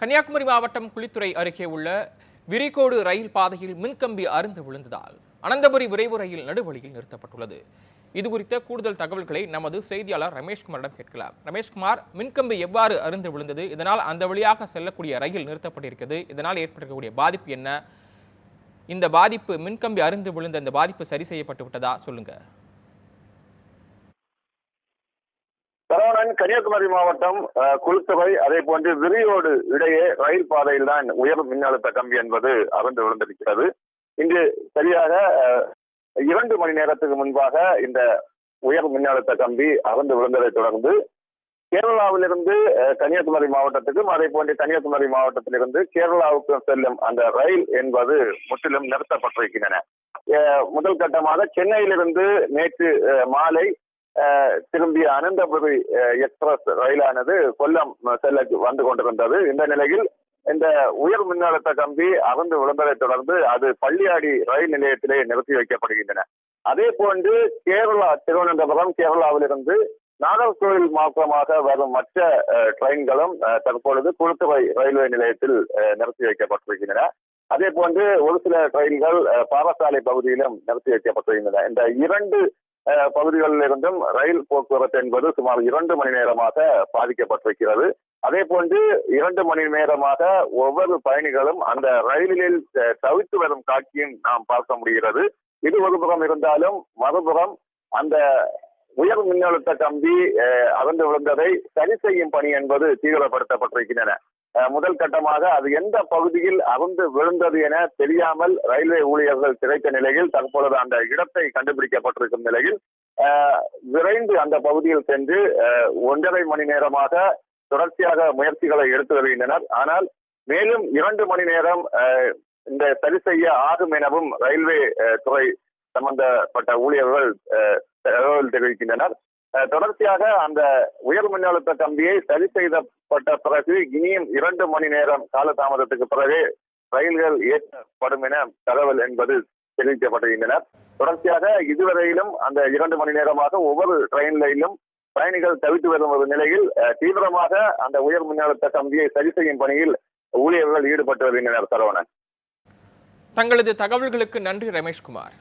கன்னியாகுமரி மாவட்டம் குளித்துறை அருகே உள்ள விரிகோடு ரயில் பாதையில் மின்கம்பி அறுந்து விழுந்ததால் அனந்தபுரி விரைவு ரயில் நடுவழியில் நிறுத்தப்பட்டுள்ளது. இது குறித்த கூடுதல் தகவல்களை நமது செய்தியாளர் ரமேஷ்குமாரிடம் கேட்கலாம். ரமேஷ்குமார் மின்கம்பி எவ்வாறு அருந்து விழுந்தது? இதனால் அந்த வழியாக செல்லக்கூடிய ரயில் நிறுத்தப்பட்டிருக்கிறது. இதனால் ஏற்பட்டிருக்கக்கூடிய பாதிப்பு என்ன? இந்த பாதிப்பு மின்கம்பி அருந்து விழுந்த இந்த பாதிப்பு சரி செய்யப்பட்டு விட்டதா? சொல்லுங்க. சரவணன் கன்னியாகுமரி மாவட்டம் அஹ், அதே போன்று விரியோடு இடையே ரயில் பாதையில் தான் உயர் மின்னழுத்த கம்பி என்பது அகன்று விழுந்திருக்கிறது. இன்று சரியாக இரண்டு மணி நேரத்துக்கு முன்பாக இந்த உயர் மின்னழுத்த கம்பி அகன்று விழுந்ததை தொடர்ந்து கேரளாவிலிருந்து கன்னியாகுமரி மாவட்டத்துக்கும் அதே போன்று கன்னியாகுமரி மாவட்டத்திலிருந்து கேரளாவுக்கு செல்லும் அந்த ரயில் என்பது முற்றிலும் நிறுத்தப்பட்டிருக்கின்றன. முதல் கட்டமாக சென்னையிலிருந்து நேற்று மாலை திரும்பிய அனந்தபுரி எக்ஸ்பிரஸ் ரயிலானது கொல்லம் செல்ல வந்து கொண்டிருந்தது. இந்த நிலையில் இந்த உயர் மின்னழுத்த கம்பி அகந்து விழுந்ததை தொடர்ந்து அது பள்ளியாடி ரயில் நிலையத்திலே நிறுத்தி வைக்கப்படுகின்றன. அதே போன்று கேரளா திருவனந்தபுரம் கேரளாவிலிருந்து நாகர்கோவில் மாற்றமாக வரும் மற்ற ட்ரெயின்களும் தற்பொழுது குளுத்துறை ரயில்வே நிலையத்தில் நிறுத்தி வைக்கப்பட்டிருக்கின்றன. அதே போன்று ஒரு சில ட்ரெயின்கள் அஹ், பகுதியிலும் நிறுத்தி வைக்கப்பட்டிருக்கின்றன. இந்த இரண்டு பகுதிகளில் இருந்தும் ரயில் போக்குவரத்து என்பது சுமார் இரண்டு மணி நேரமாக பாதிக்கப்பட்டிருக்கிறது. அதே போன்று இரண்டு மணி நேரமாக ஒவ்வொரு பயணிகளும் அந்த ரயிலில் தவித்து வரும் காட்சியும் நாம் பார்க்க முடிகிறது. இது ஒரு புறம் இருந்தாலும் மறுபுறம் அந்த உயர் மின்னழுத்த கம்பி அஹ், அகன்று விழுந்ததை சரி செய்யும் பணி என்பது தீவிரப்படுத்தப்பட்டிருக்கின்றன. முதல் கட்டமாக அது எந்த பகுதியில் அகன்று விழுந்தது என தெரியாமல் ரயில்வே ஊழியர்கள் கிடைத்த நிலையில் தற்பொழுது அந்த இடத்தை கண்டுபிடிக்கப்பட்டிருக்கும் நிலையில் விரைந்து அந்த பகுதியில் சென்று அஹ், ஒன்றரை மணி நேரமாக தொடர்ச்சியாக முயற்சிகளை எடுத்து வருகின்றனர். ஆனால் மேலும் இரண்டு மணி நேரம் அஹ், இந்த சரி செய்ய ஆகும் எனவும் ரயில்வே துறை சம்பந்தப்பட்ட ஊழியர்கள் அஹ், தகவல் தெரிவிக்கின்றனர். தொடர்ச்சியாக அந்த உயர் மின்னழுத்த கம்பியை சரி செய்தப்பட்ட பிறகு இனியும் இரண்டு மணி நேரம் காலதாமதத்துக்கு பிறகு ரயில்கள் இயக்கப்படும் என தகவல் என்பது தெரிவிக்கப்படுகின்றனர் தொடர்ச்சியாக இதுவரையிலும் அந்த இரண்டு மணி நேரமாக ஒவ்வொரு ட்ரெயின்லையும் பயணிகள் தவித்து வரும் ஒரு நிலையில் தீவிரமாக அந்த உயர் மின்னழுத்த கம்பியை சரி செய்யும் பணியில் ஊழியர்கள் ஈடுபட்டு வருகின்றனர் சரவணன். தங்களது தகவல்களுக்கு நன்றி ரமேஷ்குமார்.